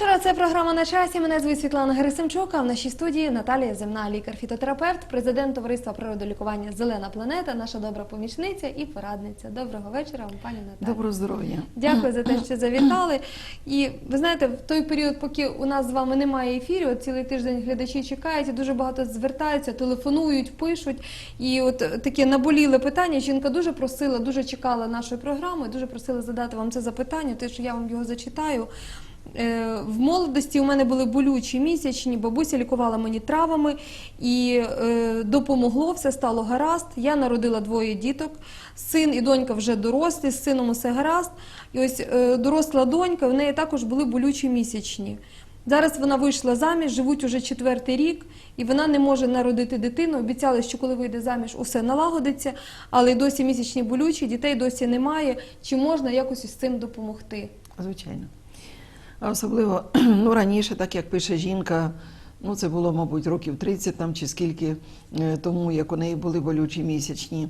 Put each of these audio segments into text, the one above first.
вечора. Це програма на часі. Мене звуть Світлана Герасимчук, а в нашій студії Наталія Земна, лікар-фітотерапевт, президент товариства природолікування Зелена планета, наша добра помічниця і порадниця. Доброго вечора, вам, пані Наталі. Доброго здоров'я. Дякую за те, що завітали. І ви знаєте, в той період, поки у нас з вами немає ефіру, от цілий тиждень глядачі чекають, і дуже багато звертаються, телефонують, пишуть. І от таке наболіле питання. Жінка дуже просила, дуже чекала нашої програми, дуже просила задати вам це запитання, те, що я вам його зачитаю. Е, В молодості у мене були болючі місячні, бабуся лікувала мені травами і е, допомогло, все стало гаразд. Я народила двоє діток. Син і донька вже дорослі, з сином усе гаразд. І ось е, доросла донька, в неї також були болючі місячні. Зараз вона вийшла заміж, живуть уже четвертий рік, і вона не може народити дитину. Обіцяли, що коли вийде заміж, усе налагодиться, але досі місячні болючі, дітей досі немає. Чи можна якось із цим допомогти? Звичайно. А особливо ну, раніше, так як пише жінка, ну це було, мабуть, років 30 там, чи скільки е, тому, як у неї були болючі місячні.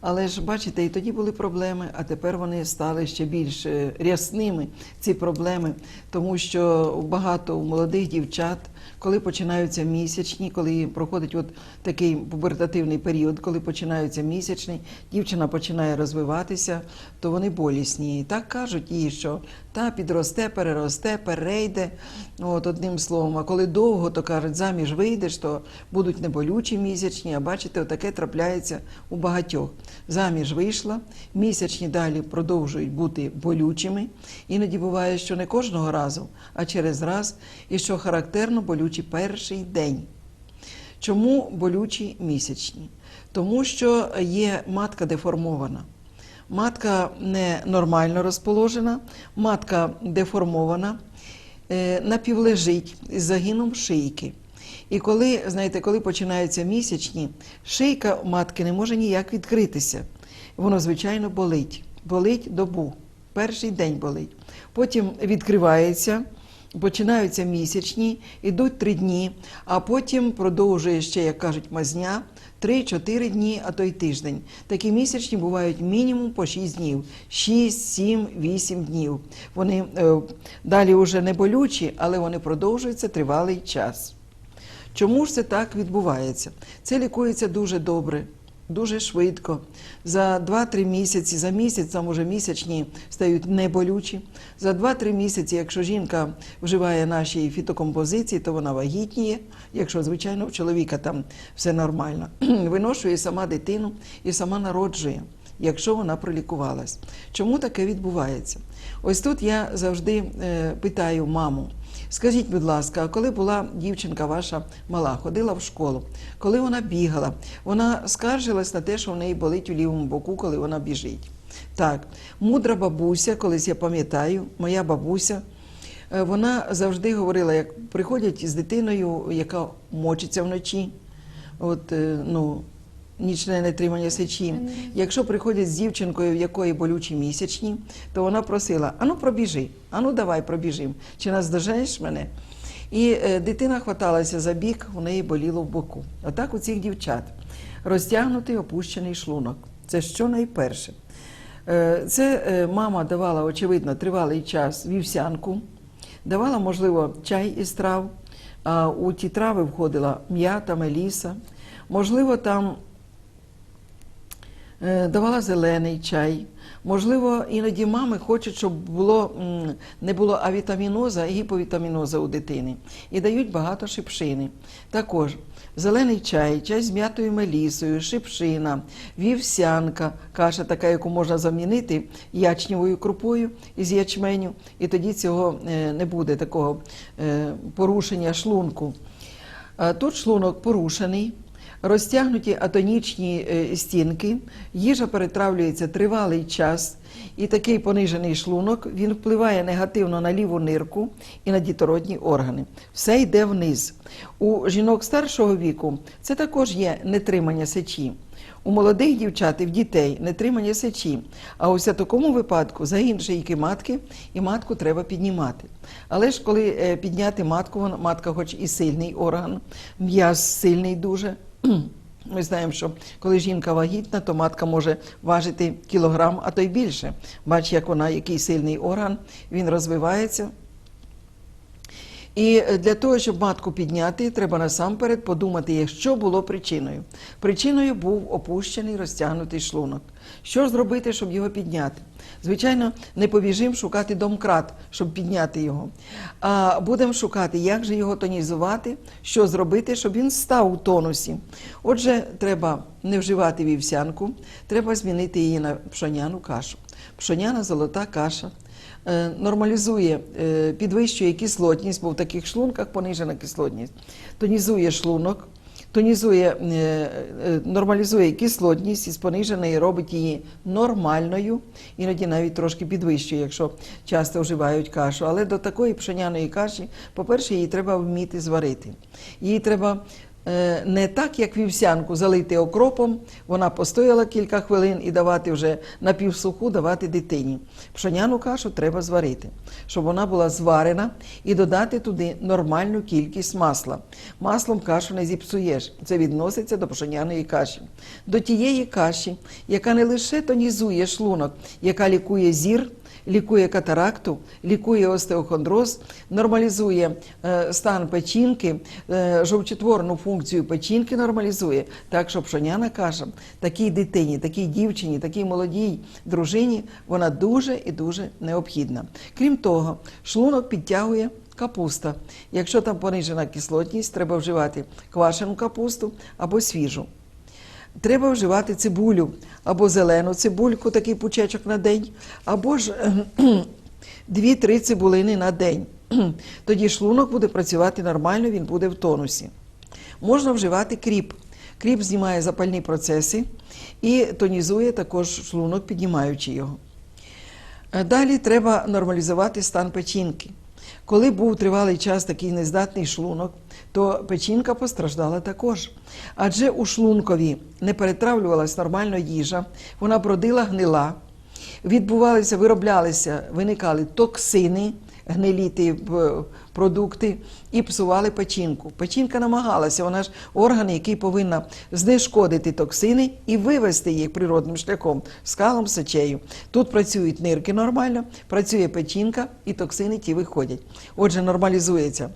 Але ж бачите, і тоді були проблеми, а тепер вони стали ще більш е, рясними, ці проблеми, тому що багато молодих дівчат, коли починаються місячні, коли проходить от такий пубертативний період, коли починаються місячні, дівчина починає розвиватися, то вони болісні. І так кажуть їй, що та підросте, переросте, перейде. От одним словом, а коли довго, то кажуть, заміж вийдеш, то будуть неболючі місячні. А бачите, отаке трапляється у багатьох. Заміж вийшла, місячні далі продовжують бути болючими. Іноді буває, що не кожного разу, а через раз, і що характерно болючий перший день. Чому болючі місячні? Тому що є матка деформована. Матка не нормально розположена, матка деформована, е, напівлежить із загином шийки. І коли, знаєте, коли починаються місячні, шийка матки не може ніяк відкритися. Воно, звичайно, болить. Болить добу. Перший день болить. Потім відкривається, починаються місячні, ідуть три дні, а потім продовжує ще, як кажуть, мазня. 3-4 дні, а то й тиждень. Такі місячні бувають мінімум по 6 днів. 6, 7, 8 днів. Вони е, далі вже не болючі, але вони продовжуються тривалий час. Чому ж це так відбувається? Це лікується дуже добре, дуже швидко. За 2-3 місяці, за місяць, там уже місячні стають неболючі. За 2-3 місяці, якщо жінка вживає наші фітокомпозиції, то вона вагітніє. Якщо, звичайно, в чоловіка там все нормально, виношує сама дитину і сама народжує. Якщо вона пролікувалась. Чому таке відбувається? Ось тут я завжди е, питаю маму: скажіть, будь ласка, а коли була дівчинка ваша мала, ходила в школу, коли вона бігала, вона скаржилась на те, що в неї болить у лівому боку, коли вона біжить. Так, мудра бабуся, колись я пам'ятаю, моя бабуся. е, Вона завжди говорила, як приходять з дитиною, яка мочиться вночі, от, е, ну, нічне нетримання сечі. Якщо приходять з дівчинкою, в якої болючі місячні, то вона просила: ану пробіжи, ану давай пробіжим. Чи наздоженеш мене? І е, дитина хваталася за бік, у неї боліло в боку. Отак у цих дівчат розтягнутий опущений шлунок. Це що найперше. Е, Це е, мама давала, очевидно, тривалий час вівсянку, давала, можливо, чай із трав. А у ті трави входила м'ята, меліса. Можливо, там давала зелений чай. Можливо, іноді мами хочуть, щоб було, не було авітаміноза і гіповітаміноза у дитини. І дають багато шипшини. Також зелений чай, чай з м'ятою мелісою, шипшина, вівсянка, каша така, яку можна замінити ячневою крупою із ячменю, і тоді цього е, не буде такого е, порушення шлунку. Тут шлунок порушений, розтягнуті атонічні е, стінки, їжа перетравлюється тривалий час, і такий понижений шлунок він впливає негативно на ліву нирку і на дітородні органи. Все йде вниз. У жінок старшого віку це також є нетримання сечі. У молодих дівчат і в дітей нетримання сечі, а ось у такому випадку загін шийки матки і матку треба піднімати. Але ж коли е, підняти матку, матка хоч і сильний орган, м'яз сильний дуже. Ми знаємо, що коли жінка вагітна, то матка може важити кілограм, а то й більше. Бач, як вона, який сильний орган, він розвивається. І е, для того, щоб матку підняти, треба насамперед подумати, що було причиною. Причиною був опущений розтягнутий шлунок. Що зробити, щоб його підняти? Звичайно, не побіжимо шукати домкрат, щоб підняти його. А будемо шукати, як же його тонізувати, що зробити, щоб він став у тонусі. Отже, треба не вживати вівсянку, треба змінити її на пшоняну кашу. Пшоняна золота каша е, нормалізує, е, підвищує кислотність, бо в таких шлунках понижена кислотність, тонізує шлунок, тонізує, е, е, нормалізує кислотність із пониженої робить її нормальною, іноді навіть трошки підвищує, якщо часто вживають кашу. Але до такої пшеняної каші, по-перше, її треба вміти зварити. Її треба не так, як вівсянку, залити окропом, вона постояла кілька хвилин і давати вже напівсуху давати дитині. Пшоняну кашу треба зварити, щоб вона була зварена і додати туди нормальну кількість масла. Маслом кашу не зіпсуєш. Це відноситься до пшоняної каші. До тієї каші, яка не лише тонізує шлунок, яка лікує зір лікує катаракту, лікує остеохондроз, нормалізує е, стан печінки, е, жовчотворну функцію печінки нормалізує. Так що пшоняна каша такій дитині, такій дівчині, такій молодій дружині вона дуже і дуже необхідна. Крім того, шлунок підтягує. Капуста. Якщо там понижена кислотність, треба вживати квашену капусту або свіжу. Треба вживати цибулю або зелену цибульку, такий пучечок на день, або ж дві-три цибулини на день. Тоді шлунок буде працювати нормально, він буде в тонусі. Можна вживати кріп. Кріп знімає запальні процеси і тонізує також шлунок, піднімаючи його. Е, Далі треба нормалізувати стан печінки. Коли був тривалий час такий нездатний шлунок, то печінка постраждала також. Адже у шлункові не перетравлювалась нормально їжа, вона бродила гнила, відбувалися, вироблялися, виникали токсини, гниліти е, продукти і псували печінку. Печінка намагалася, вона ж орган, який повинна знешкодити токсини і вивести їх природним шляхом скалом, сечею. Тут працюють нирки нормально, працює печінка і токсини ті виходять. Отже, нормалізується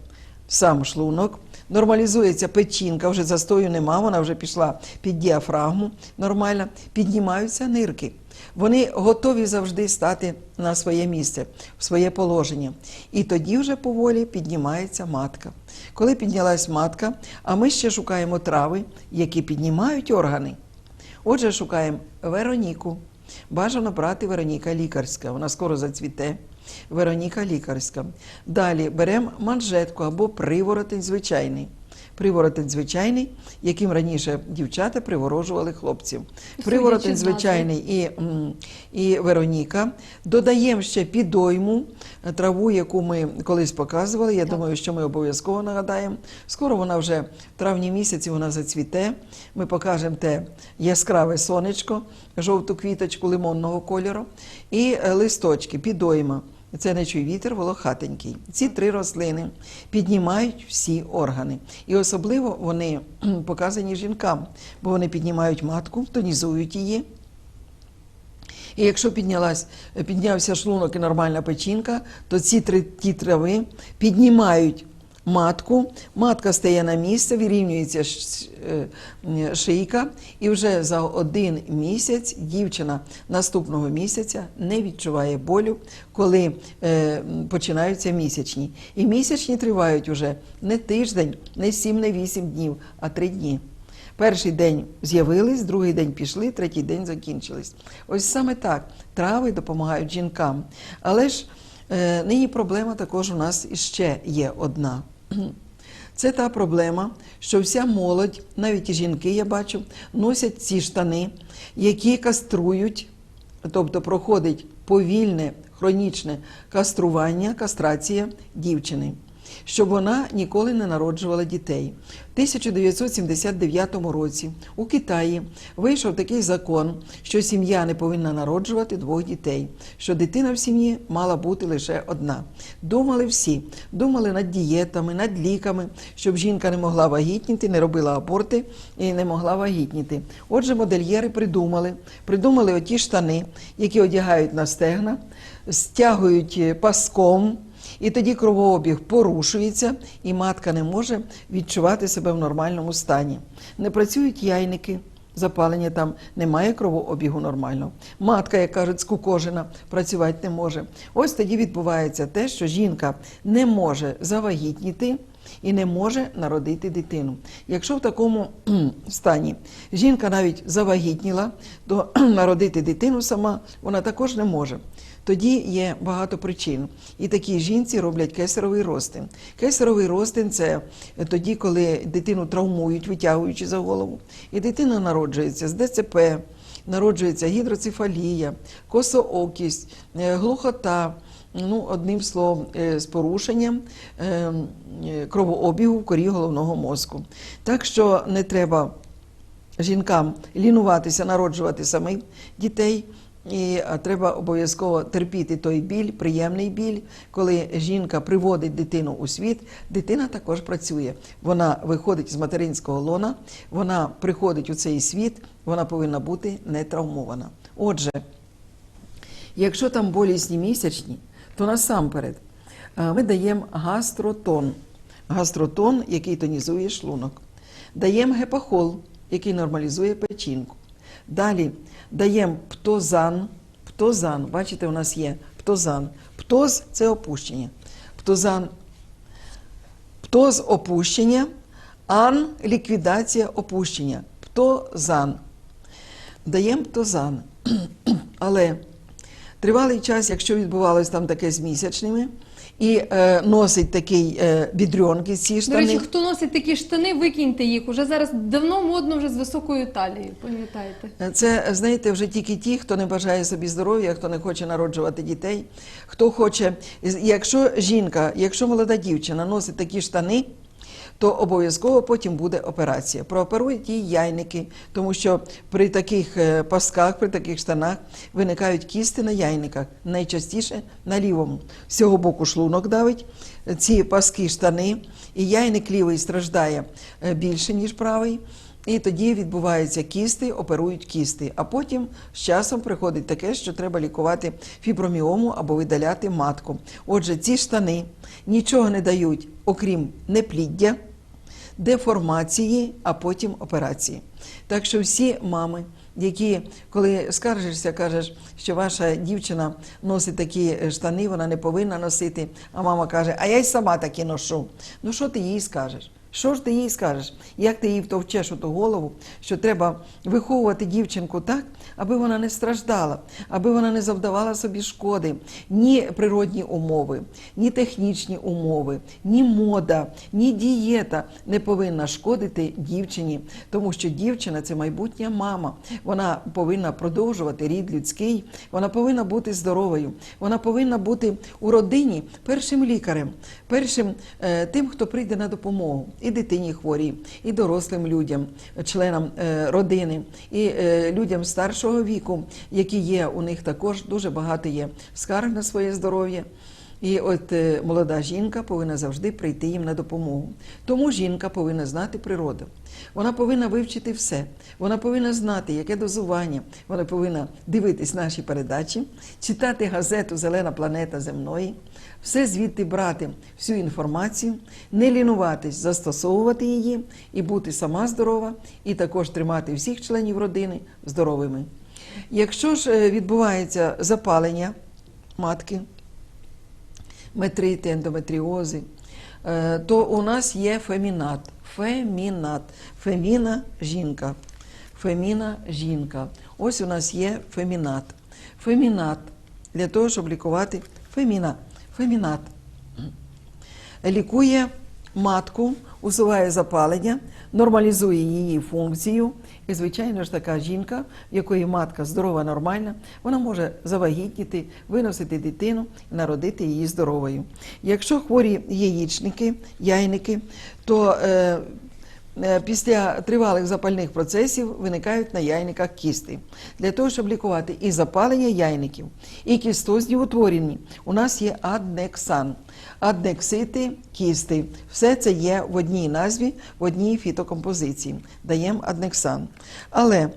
сам шлунок. Нормалізується печінка, вже застою нема, вона вже пішла під діафрагму нормально, піднімаються нирки. Вони готові завжди стати на своє місце, в своє положення. І тоді вже поволі піднімається матка. Коли піднялась матка, а ми ще шукаємо трави, які піднімають органи. Отже, шукаємо Вероніку. Бажано брати Вероніка лікарська, вона скоро зацвіте. Вероніка лікарська. Далі беремо манжетку або приворотень звичайний. Приворотень звичайний, яким раніше дівчата приворожували хлопців. Приворотень звичайний і, і Вероніка. Додаємо ще підойму, е, траву, яку ми колись показували. Я Так. думаю, що ми обов'язково нагадаємо. Скоро вона вже в травні місяці вона зацвіте. Ми покажемо те яскраве сонечко, жовту квіточку лимонного кольору і е, листочки, підойма. Це не чуй вітер, волохатенький. Ці три рослини піднімають всі органи. І особливо вони показані жінкам, бо вони піднімають матку, тонізують її. І якщо піднялась, піднявся шлунок і нормальна печінка, то ці три ті трави піднімають матку, матка стає на місце, вирівнюється е, шийка, і вже за один місяць дівчина наступного місяця не відчуває болю, коли е, починаються місячні. І місячні тривають уже не тиждень, не сім, не вісім днів, а три дні. Перший день з'явились, другий день пішли, третій день закінчились. Ось саме так трави допомагають жінкам. Але ж нині проблема також у нас іще є одна. Це та проблема, що вся молодь, навіть і жінки, я бачу, носять ці штани, які каструють, тобто проходить повільне хронічне кастрування, кастрація дівчини, щоб вона ніколи не народжувала дітей. В 1979 році у Китаї вийшов такий закон, що сім'я не повинна народжувати двох дітей, що дитина в сім'ї мала бути лише одна. Думали всі, думали над дієтами, над ліками, щоб жінка не могла вагітніти, не робила аборти і не могла вагітніти. Отже, модельєри придумали, придумали оті штани, які одягають на стегна, стягують е, паском. І тоді кровообіг порушується, і матка не може відчувати себе в нормальному стані. Не працюють яйники, запалення там немає кровообігу нормального. Матка, як кажуть, скукожена, працювати не може. Ось тоді відбувається те, що жінка не може завагітніти і не може народити дитину. Якщо в такому стані жінка навіть завагітніла, то народити дитину сама вона також не може. Тоді є багато причин. І такій жінці роблять кесаровий розтин. Кесаровий розтин це тоді, коли дитину травмують, витягуючи за голову, і дитина народжується з ДЦП, народжується гідроцефалія, косоокість, е, глухота. Ну, одним словом, е, з порушенням е, е, кровообігу в корі головного мозку. Так що не треба жінкам лінуватися, народжувати самих дітей. І треба обов'язково терпіти той біль, приємний біль, коли жінка приводить дитину у світ. Дитина також працює. Вона виходить з материнського лона, вона приходить у цей світ, вона повинна бути не травмована. Отже, якщо там болісні місячні, то насамперед е, ми даємо гастротон. Гастротон, який тонізує шлунок. Даємо гепахол, який нормалізує печінку. Далі даємо птозан. Птозан, бачите, у нас є птозан. Птоз це опущення. Птозан, птоз опущення, ан ліквідація опущення. Птозан. Даємо птозан. Але тривалий час, якщо відбувалось там таке з місячними, і е, носить такий е, бідрьонки, ці До штани. речі, хто носить такі штани, викиньте їх. Уже зараз давно модно вже з високою талією, пам'ятаєте? Це, знаєте, вже тільки ті, хто не бажає собі здоров'я, хто не хоче народжувати дітей, хто хоче, якщо жінка, якщо молода дівчина носить такі штани, то обов'язково потім буде операція. Прооперують їй яйники, тому що при таких е, пасках, при таких штанах виникають кісти на яйниках, найчастіше на лівому. З цього боку шлунок давить, ці паски штани, і яйник лівий страждає е, більше, ніж правий. І тоді відбуваються кісти, оперують кісти. А потім з часом приходить таке, що треба лікувати фіброміому або видаляти матку. Отже, ці штани нічого не дають, окрім непліддя, деформації, а потім операції. Так що всі мами, які, коли скаржишся, кажеш, що ваша дівчина носить такі штани, вона не повинна носити, а мама каже, а я й сама такі ношу. Ну що ти їй скажеш? Що ж ти їй скажеш? Як ти їй втовчеш у ту голову, що треба виховувати дівчинку так, аби вона не страждала, аби вона не завдавала собі шкоди, ні природні умови, ні технічні умови, ні мода, ні дієта не повинна шкодити дівчині, тому що дівчина це майбутня мама. Вона повинна продовжувати рід людський, вона повинна бути здоровою, вона повинна бути у родині першим лікарем, першим е, тим, хто прийде на допомогу і дитині хворій, і дорослим людям, членам е, родини, і е, людям старшого віку, які є у них також дуже багато є скарг на своє здоров'я. І от е, молода жінка повинна завжди прийти їм на допомогу. Тому жінка повинна знати природу. Вона повинна вивчити все. Вона повинна знати, яке дозування. Вона повинна дивитись наші передачі, читати газету Зелена планета земної, все звідти брати, всю інформацію, не лінуватись, застосовувати її і бути сама здорова, і також тримати всіх членів родини здоровими. Якщо ж е, відбувається запалення матки, метрити, ендометріози, е, то у нас є фемінат. Фемінат. Феміна жінка. Феміна жінка. Ось у нас є фемінат. Фемінат для того, щоб лікувати феміна. Фемінат лікує матку, усуває запалення, нормалізує її функцію. І, звичайно ж, така жінка, в якої матка здорова, нормальна, вона може завагітніти, виносити дитину, народити її здоровою. Якщо хворі яєчники, яйники, то е, Після тривалих запальних процесів виникають на яйниках кісти. Для того, щоб лікувати і запалення яйників, і кістозні утворені, у нас є аднексан. Аднексити, кісти. Все це є в одній назві, в одній фітокомпозиції. Даємо аднексан. Але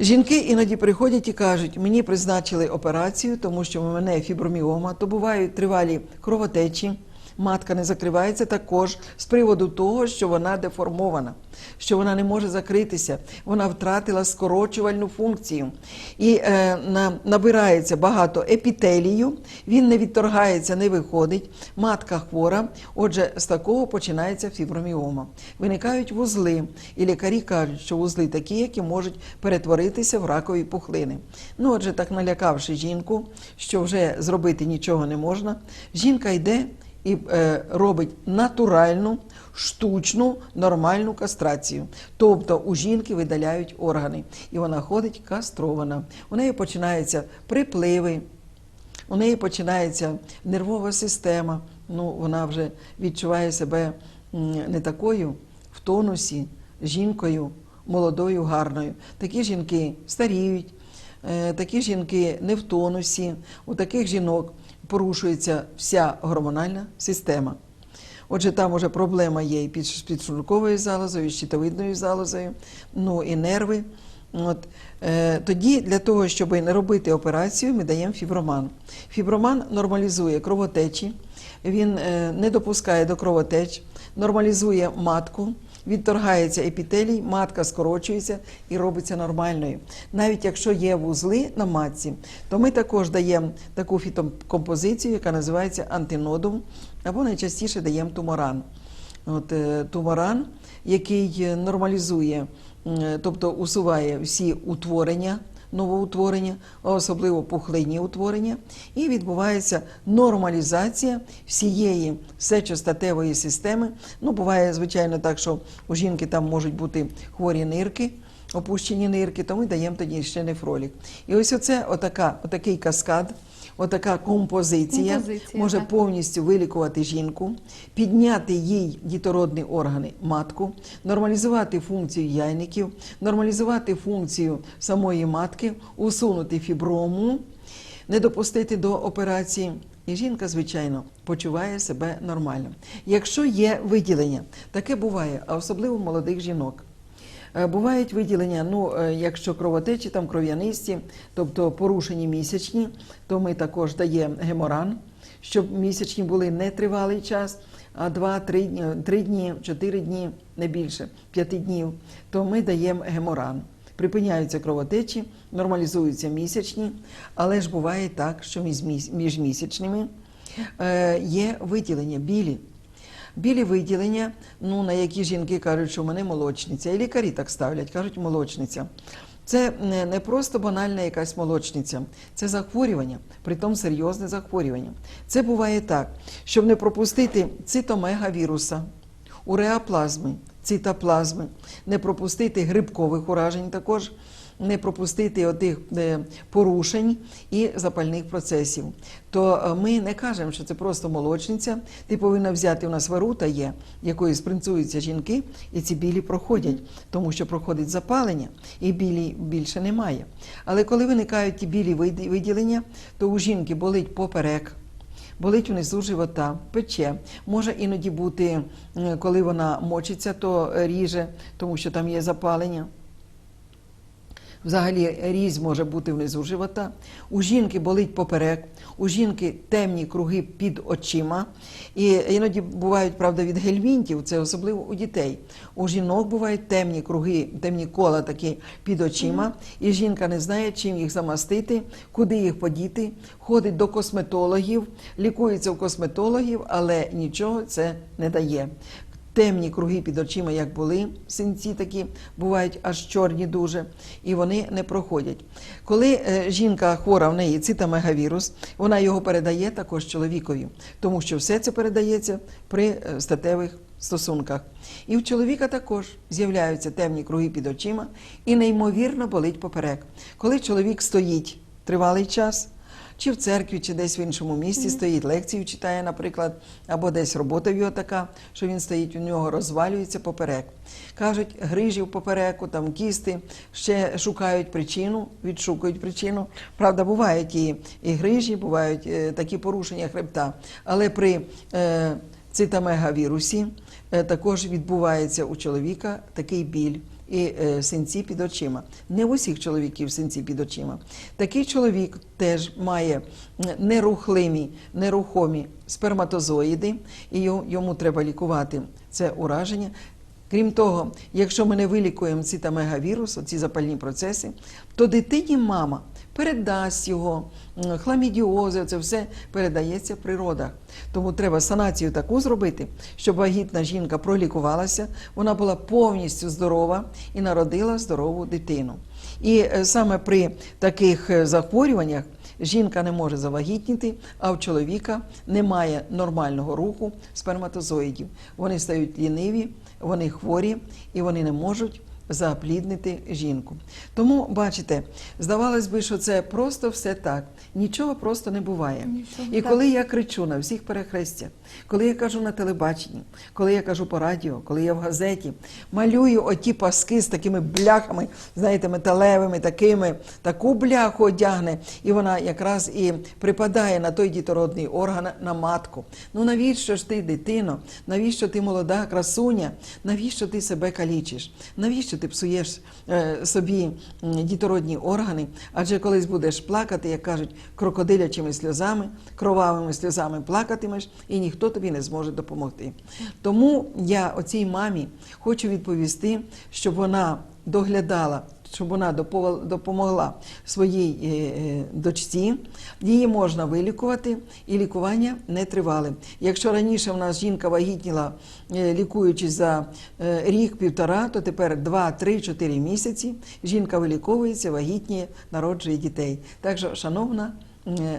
Жінки іноді приходять і кажуть, мені призначили операцію, тому що у мене фіброміома, то бувають тривалі кровотечі, матка не закривається також з приводу того, що вона деформована, що вона не може закритися, вона втратила скорочувальну функцію. І е, на, набирається багато епітелію, він не відторгається, не виходить, матка хвора. Отже, з такого починається фіброміома. Виникають вузли, і лікарі кажуть, що вузли такі, які можуть перетворитися в ракові пухлини. Ну, отже, так налякавши жінку, що вже зробити нічого не можна, жінка йде і е, робить натуральну, штучну, нормальну кастрацію. Тобто у жінки видаляють органи, і вона ходить кастрована. У неї починаються припливи, у неї починається нервова система. Ну, вона вже відчуває себе не такою в тонусі, жінкою, молодою, гарною. Такі жінки старіють, е, такі жінки не в тонусі. У таких жінок порушується вся гормональна система. Отже, там уже проблема є і під з підшлунковою залозою, і щитовидною залозою, ну і нерви. От, е, тоді для того, щоб не робити операцію, ми даємо фіброман. Фіброман нормалізує кровотечі, він е, не допускає до кровотеч, нормалізує матку, відторгається епітелій, матка скорочується і робиться нормальною. Навіть якщо є вузли на матці, то ми також даємо таку фітокомпозицію, яка називається антинодум, або найчастіше даємо туморан. От, е, туморан, який е, нормалізує, тобто усуває всі утворення, новоутворення, а особливо пухлинні утворення, і відбувається нормалізація всієї сечостатевої системи. Ну, буває, звичайно, так, що у жінки там можуть бути хворі нирки. Опущені нирки, то ми даємо тоді ще нефролік. І ось оце отака, отакий каскад, отака композиція, Композиція, може так. повністю вилікувати жінку, підняти їй дітородні органи матку, нормалізувати функцію яйників, нормалізувати функцію самої матки, усунути фіброму, не допустити до операції. І жінка, звичайно, почуває себе нормально. Якщо є виділення, таке буває, а особливо молодих жінок. Е, Бувають виділення, ну е, якщо кровотечі, там кров'янисті, тобто порушені місячні, то ми також даємо геморан, щоб місячні були не тривалий час, а 2-3 дні, 4 дні, не більше, 5 днів, то ми даємо геморан. Припиняються кровотечі, нормалізуються місячні, але ж буває так, що між місячними е, є виділення білі. Білі виділення, ну на які жінки кажуть, що в мене молочниця. І лікарі так ставлять, кажуть молочниця. Це не, просто банальна якась молочниця, це захворювання, притом серйозне захворювання. Це буває так, щоб не пропустити цитомегавіруса, уреаплазми, цитоплазми, не пропустити грибкових уражень також, не пропустити отих е, порушень і запальних процесів. То е, ми не кажемо, що це просто молочниця. Ти повинна взяти у нас варута є, якою спринцуються жінки, і ці білі проходять, тому що проходить запалення, і білі більше немає. Але коли виникають ті білі виділення, то у жінки болить поперек. Болить внизу живота, пече. Може іноді бути, е, коли вона мочиться, то ріже, тому що там є запалення. Взагалі різь може бути внизу живота. У жінки болить поперек, у жінки темні круги під очима. І іноді бувають, правда, від гельмінтів, це особливо у дітей. У жінок бувають темні круги, темні кола такі під очима, і жінка не знає, чим їх замастити, куди їх подіти, ходить до косметологів, лікується у косметологів, але нічого це не дає. Темні круги під очима, як були, синці такі бувають аж чорні дуже, і вони не проходять. Коли е, жінка хвора в неї цитомегавірус, вона його передає також чоловікові, тому що все це передається при е, статевих стосунках. І в чоловіка також з'являються темні круги під очима і неймовірно болить поперек. Коли чоловік стоїть тривалий час, чи в церкві, чи десь в іншому місці стоїть, лекцію читає, наприклад, або десь робота в його така, що він стоїть, у нього розвалюється поперек. Кажуть, грижі в попереку, там кісти, ще шукають причину, відшукують причину. Правда, бувають і, і грижі, бувають е, такі порушення хребта. Але при е, цитомегавірусі е, також відбувається у чоловіка такий біль. І е, синці під очима. Не в усіх чоловіків синці під очима. Такий чоловік теж має нерухливі, нерухомі сперматозоїди, і йому треба лікувати це ураження. Крім того, якщо ми не вилікуємо ці та мегавірус, ці запальні процеси, то дитині мама передасть його, хламідіози, це все передається при родах. Тому треба санацію таку зробити, щоб вагітна жінка пролікувалася, вона була повністю здорова і народила здорову дитину. І е, саме при таких е, захворюваннях жінка не може завагітніти, а в чоловіка немає нормального руху сперматозоїдів. Вони стають ліниві, вони хворі і вони не можуть запліднити жінку. Тому, бачите, здавалось би, що це просто все так. Нічого просто не буває. Нічого, І так. коли я кричу на всіх перехрестях, коли я кажу на телебаченні, коли я кажу по радіо, коли я в газеті, малюю оті паски з такими бляхами, знаєте, металевими, такими, таку бляху одягне, і вона якраз і припадає на той дітородний орган на матку. Ну навіщо ж ти, дитино? Навіщо ти молода красуня? Навіщо ти себе калічиш? Навіщо ти псуєш е, собі дітородні органи? Адже колись будеш плакати, як кажуть, крокодилячими сльозами, кровавими сльозами плакатимеш, і ніхто тобі не зможе допомогти. Тому я оцій мамі хочу відповісти, щоб вона доглядала. Щоб вона допомогла своїй е, е, дочці, її можна вилікувати, і лікування не тривале. Якщо раніше в нас жінка вагітніла, е, лікуючись за рік-півтора, то тепер 2, 3, 4 місяці жінка виліковується, вагітніє, народжує дітей. Так що, шановна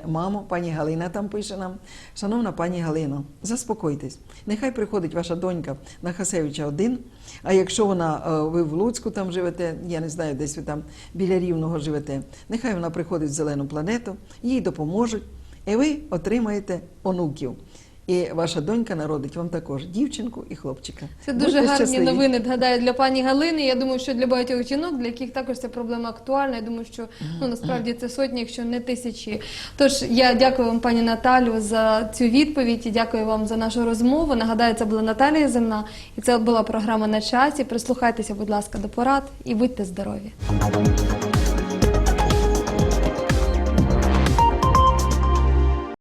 мамо, пані Галина там пише нам. Шановна пані Галино, заспокойтесь. Нехай приходить ваша донька на Хасевича 1, а якщо вона е, ви в Луцьку там живете, я не знаю, десь ви там біля Рівного живете, нехай вона приходить в зелену планету, їй допоможуть, і ви отримаєте онуків. І ваша донька народить вам також дівчинку і хлопчика. Це дуже Будьте гарні щасливі. новини, гадаю, для пані Галини. Я думаю, що для багатьох жінок, для яких також ця проблема актуальна. Я думаю, що ну насправді це сотні, якщо не тисячі. Тож я дякую вам, пані Наталю, за цю відповідь і дякую вам за нашу розмову. Нагадаю, це була Наталія Земна, і це була програма на часі. Прислухайтеся, будь ласка, до порад і будьте здорові.